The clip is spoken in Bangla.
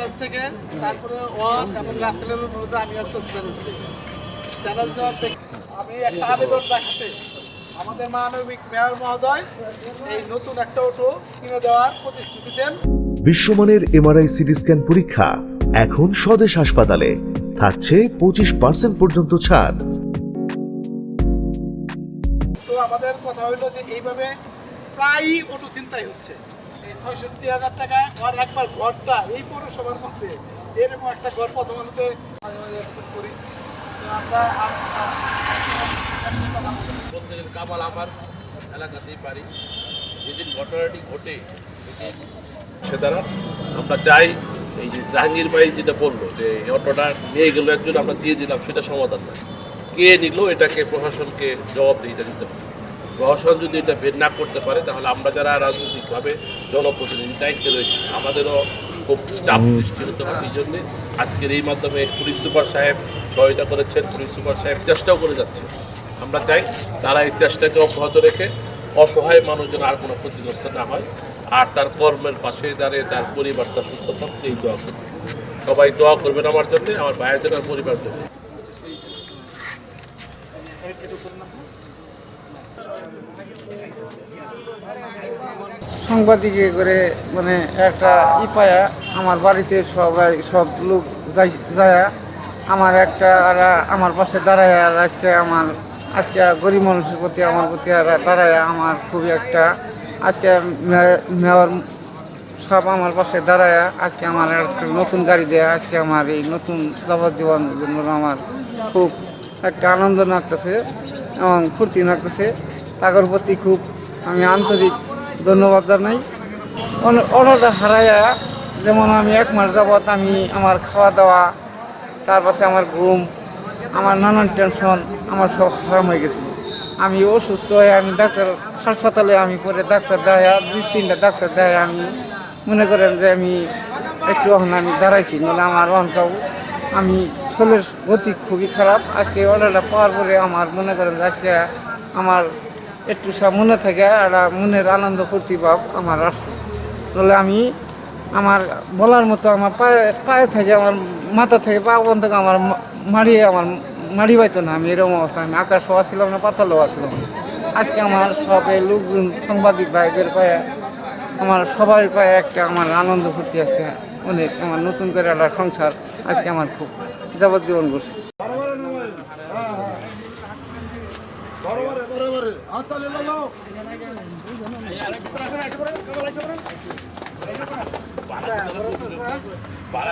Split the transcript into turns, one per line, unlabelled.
কাছ থেকে তারপরে ওয়ার এবং রাত্রের মধ্যে আমি একটা চ্যানেল দিই চ্যানেল দেওয়ার আমি একটা আবেদন রাখতে আমাদের মানবিক মেয়র মহোদয় এই নতুন একটা অটো কিনে দেওয়ার প্রতিশ্রুতি দেন।
বিশ্বমানের এমআরআই সিটি স্ক্যান পরীক্ষা এখন স্বদেশ হাসপাতালে। থাকছে পঁচিশ পার্সেন্ট পর্যন্ত ছাড়।
তো আমাদের কথা হইল যে এইভাবে প্রায়ই অটো চিন্তাই হচ্ছে। ছয়ষট্টি হাজার টাকা আর একবার ঘরটা এই পৌরসভার মধ্যে, এরকম একটা ঘর প্রথম আলোতে করি। তো আমরা
কামাল আমার এলাকাতেই পারি। যেদিন ঘটনাটি ঘটে সে দ্বারা আমরা চাই, এই যে জাহাঙ্গীর ভাই যেটা বলল যে অটোটা নিয়ে গেলো একজন, আমরা দিয়ে দিলাম, সেটা সমাধান না কে নিল, এটাকে প্রশাসনকে জবাবদিহিতা দিতে হবে। প্রশাসন যদি এটা বের না করতে পারে তাহলে আমরা যারা রাজনৈতিকভাবে জনপ্রতিনিধি দায়িত্বে রয়েছে আমাদেরও খুব চাপ সৃষ্টি হতে পারে এই জন্যে আজকের এই মাধ্যমে পুলিশ সুপার সাহেব সহায়তা করেছেন পুলিশ সুপার সাহেব চেষ্টাও করে যাচ্ছে আমরা চাই তারা এই চেষ্টাকে অব্যাহত রেখে অসহায় মানুষ যেন আর কোনো ক্ষতিগ্রস্ত না হয় আর তার কর্মের পাশে দাঁড়িয়ে তার পরিবার তার সুস্থ থাকতে এই দোয়া করবে সবাই দোয়া করবেন আমার জন্য আমার ভাইয়ের জন্য আর পরিবার জন্য
সাংবাদিকে করে মানে একটা ই পায়া, আমার বাড়িতে সবাই সব লোক যাই, যায়, আমার একটা আর আমার পাশে দাঁড়ায়, আর আজকে আমার, আজকে গরিব মানুষের প্রতি, আমার প্রতি আর দাঁড়ায়, আমার খুবই একটা, আজকে মেয়র সব আমার পাশে দাঁড়ায়, আজকে আমার একটা নতুন গাড়ি দেয়া, আজকে আমার এই নতুন যাবজ্জীবনের জন্য আমার খুব একটা আনন্দ লাগতেছে এবং ফুর্তি লাগতেছে। তাদের প্রতি খুব আমি আন্তরিক ধন্যবাদ জানাই। অর্ডারটা হারাইয়া যেমন আমি এক মাস যাবৎ আমি আমার খাওয়া দাওয়া, তার পাশে আমার ঘুম, আমার নানান টেনশন আমার সব হারাম হয়ে গেছিল। আমি অসুস্থ হয়ে আমি ডাক্তার হাসপাতালে আমি পরে ডাক্তার দেখায় দুই তিনটা ডাক্তার দেখায় আমি মনে করেন যে আমি একটু এখন আমি দাঁড়াইছি, নাহলে আমার অনকাউ আমি শরীরের গতি খুবই খারাপ। আজকে অর্ডারটা পাওয়ার পরে আমার মনে করেন আজকে আমার একটু মনে থাকে একটা মনের আনন্দ ফুর্তি ভাব আমার আসছে তাহলে আমি আমার বলার মতো আমার পায়ে পায়ে থেকে আমার মাথা থেকে পা পর্যন্ত আমার মা- মাড়িয়ে আমার মাড়ি পাইতো না আমি এরকম অবস্থা। আমি আকাশ হওয়া ছিলাম না, পাতালও ছিলাম আজকে আমার সব লোকজন, সাংবাদিক ভাইদের পায়ে, আমার সবার পায়ে একটা আমার আনন্দ ফুর্তি আজকে। অনেক আমার নতুন করে একটা সংসার আজকে আমার খুব যাবজ্জীবন করছে। ಬರೋಬರ ಬರೋಬರ ಆತಲ್ಲ ನಾವು ಬಾಳ